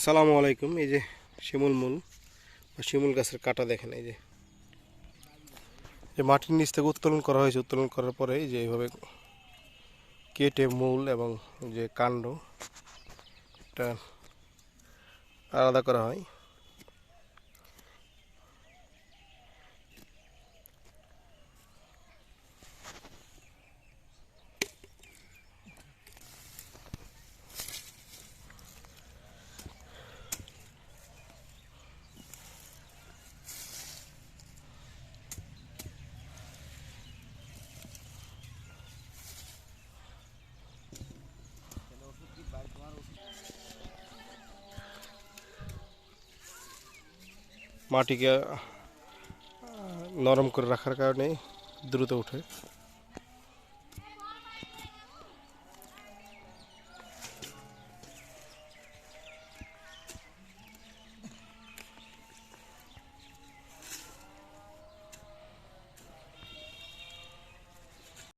আসসালামু আলাইকুম, এই যে শিমুল মূল বা শিমুল গাছের কাটা দেখেন, এই যে। মাটির নিচ থেকে উত্তোলন করা হয়েছে, উত্তোলন করার পরে এই যে এইভাবে কেটে মূল এবং যে কাণ্ড, এটা আলাদা করা হয়। মাটিকে নরম করে রাখার কারণে দ্রুত ওঠে